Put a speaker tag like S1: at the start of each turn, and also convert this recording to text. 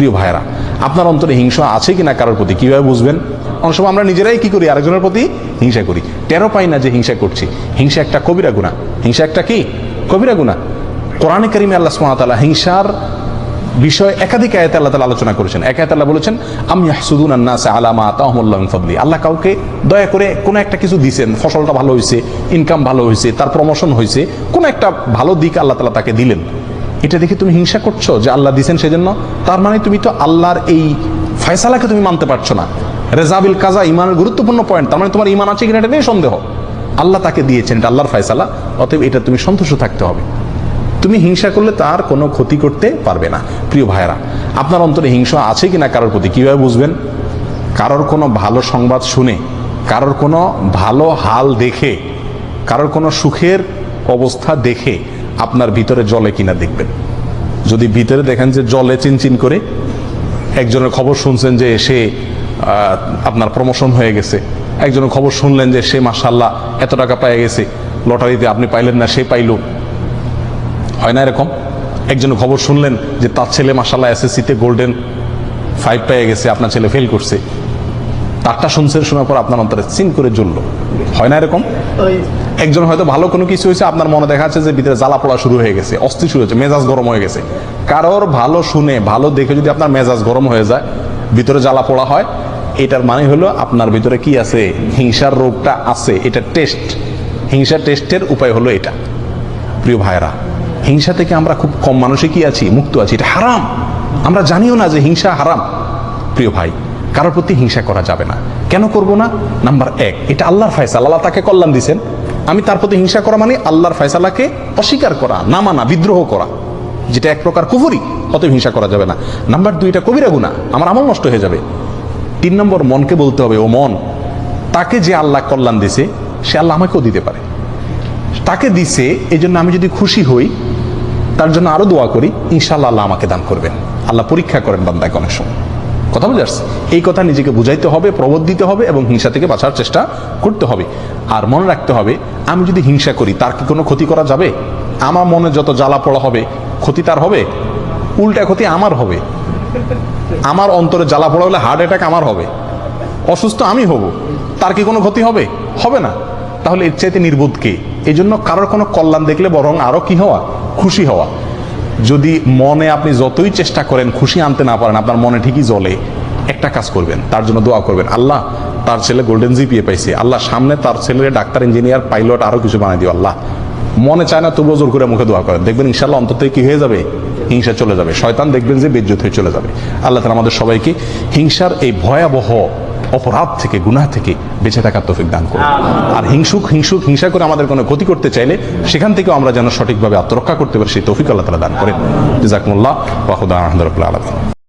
S1: প্রিয় ভাইয়েরা, আপনার অন্তরে হিংসা আছে কিনা কারোর প্রতি কীভাবে বুঝবেন? অনেক সময় আমরা নিজেরাই কি করি, আরেকজনের প্রতি হিংসা করি। টেরো পাই না যে হিংসা করছি। হিংসা একটা কবিরা গুণা হিংসা একটা কি? কবিরা গুণা কোরআনে কারিমে আল্লাহ সুবহানাহু হিংসার বিষয় একাধিক আয়াতে আল্লাহ তালা আলোচনা করেছেন। এক আল্লাহ বলেছেন, আমি হাসুদুন আন্নাস আলামা আতাহমুল্লাহ ফদলি আল্লাহ কাউকে দয়া করে কোনো একটা কিছু দিছেন, ফসলটা ভালো হয়েছে ইনকাম ভালো হয়েছে তার প্রমোশন হয়েছে কোনো একটা ভালো দিক আল্লাহ তালা তাকে দিলেন। এটা দেখে তুমি হিংসা করছ যে আল্লাহ দিছেন সেজন্য? তার মানে তুমি তো আল্লাহর এই ফয়সালাকে তুমি মানতে পারছ না। রেজাবিল কাজা ইমানের গুরুত্বপূর্ণ পয়েন্ট তার মানে তোমার ইমান আছে কিনা এটা নিয়ে সন্দেহ। আল্লাহ তাকে দিয়েছেন, এটা আল্লাহর ফয়সালা। অতএব এটা তুমি সন্তুষ্ট থাকতে হবে। তুমি হিংসা করলে তার কোনো ক্ষতি করতে পারবে না। প্রিয় ভাইয়েরা, আপনার অন্তরে হিংসা আছে কিনা কারোর প্রতি কীভাবে বুঝবেন? কারোর কোনো ভালো সংবাদ শুনে, কারোর কোনো ভালো হাল দেখে, কারোর কোনো সুখের অবস্থা দেখে আপনার ভিতরে জলে কিনা দেখবেন। যদি ভিতরে দেখেন যে জলে চিনচিন করে একজনের খবর শুনছেন যে সে আপনার প্রমোশন হয়ে গেছে। একজনের খবর শুনলেন যে সে মাসাল্লাহ এত টাকা পেয়ে গেছে, লটারিতে আপনি পাইলেন না, সে পাইলো। হয় না এরকম? একজনের খবর শুনলেন যে তার ছেলে মাসাল্লাহ এসএসসিতে গোল্ডেন ফাইভ পেয়ে গেছে, আপনার ছেলে ফেল করছে। তারটা শুনছেন শোনার পর আপনার অন্তরে চিন করে জ্বলল। হয় না এরকম? একজন হয়তো ভালো কোনো কিছু হয়েছে আপনার মনে দেখা যাচ্ছে যে ভিতরে জ্বালা পড়া শুরু হয়ে গেছে অস্থির শুরু হয়েছে মেজাজ গরম হয়ে গেছে। কারোর ভালো শুনে ভালো দেখে যদি আপনার মেজাজ গরম হয়ে যায় ভিতরে জ্বালা পোড়া হয় এটার মানে হলো আপনার ভিতরে কি আছে? হিংসার রোগটা আছে এটা টেস্ট হিংসা টেস্টের উপায় হলো এটা। প্রিয় ভাইরা হিংসা থেকে আমরা খুব কম মানুষে কি আছি? মুক্ত আছি। এটা হারাম। আমরা জানিও না যে হিংসা হারাম। প্রিয় ভাই কারোর প্রতি হিংসা করা যাবে না। কেন করব না? নাম্বার এক, এটা আল্লাহর ফয়সালা। আল্লাহ তাকে কল্যাণ দিছেন। আমি তার প্রতি হিংসা করা মানে আল্লাহর ফয়সালাকে অস্বীকার করা, না মানা, বিদ্রোহ করা। যেটা এক প্রকার কুফুরি, অতএব হিংসা করা যাবে না। নাম্বার দুই, এটা কবিরা গুণা আমার আমল নষ্ট হয়ে যাবে। তিন নম্বর, মনকে বলতে হবে, ও মন, তাকে যে আল্লাহ কল্যাণ দিছে, সে আল্লাহ আমাকেও দিতে পারে। তাকে দিছে এই জন্য আমি যদি খুশি হই, তার জন্য আরও দোয়া করি ইনশাল্লাহ আল্লাহ আমাকে দান করবেন। আল্লাহ পরীক্ষা করেন বান্দাকে অনেক সময়। কথা বুঝে আসছে এই কথা নিজেকে বুঝাইতে হবে, প্রবোধ দিতে হবে এবং হিংসা থেকে বাঁচার চেষ্টা করতে হবে। আর মনে রাখতে হবে, আমি যদি হিংসা করি, তার কি কোনো ক্ষতি করা যাবে? আমার মনে যত জ্বালা পড়া হবে, ক্ষতি তার হবে? উল্টা ক্ষতি আমার হবে। আমার অন্তরে জ্বালা পড়া হলে হার্ট অ্যাটাক আমার হবে। অসুস্থ আমি হব, তার কি কোনো ক্ষতি হবে? হবে না। তাহলে এর চাইতে নির্বোধ কে? এই জন্য কারোর কোনো কল্যাণ দেখলে বরং আরও কি হওয়া? খুশি হওয়া। যদি মনে আপনি যতই চেষ্টা করেন খুশি আনতে না পারেন, আপনার মনে ঠিকই জ্বলে, একটা কাজ করবেন, তার জন্য দোয়া করবেন। আল্লাহ তার ছেলে গোল্ডেন জিপিএ পাইছে। আল্লাহ সামনে তার ছেলে ডাক্তার ইঞ্জিনিয়ার পাইলট আরও কিছু বানাই দিও আল্লাহ। মনে চায় না তবুও জোর করে মুখে দোয়া করেন। দেখবেন ইনশাল্লাহ অন্তত কি হয়ে যাবে? হিংসা চলে যাবে। শয়তান দেখবেন যে বেজ্জত হয়ে চলে যাবে। আল্লাহ তালা আমাদের সবাইকে হিংসার এই ভয়াবহ অপরাধ থেকে গুনাহ থেকে বেঁচে থাকার তৌফিক দান করুন। আর হিংসুক হিংসুক হিংসা করে আমাদের কোনো ক্ষতি করতে চাইলে সেখান থেকেও আমরা যেন সঠিকভাবে আত্মরক্ষা করতে পারি সেই তৌফিক আল্লাহ তালা দান করেন। জাকমুল্লাহ বাহুদা আহমদুল্লাহ আলম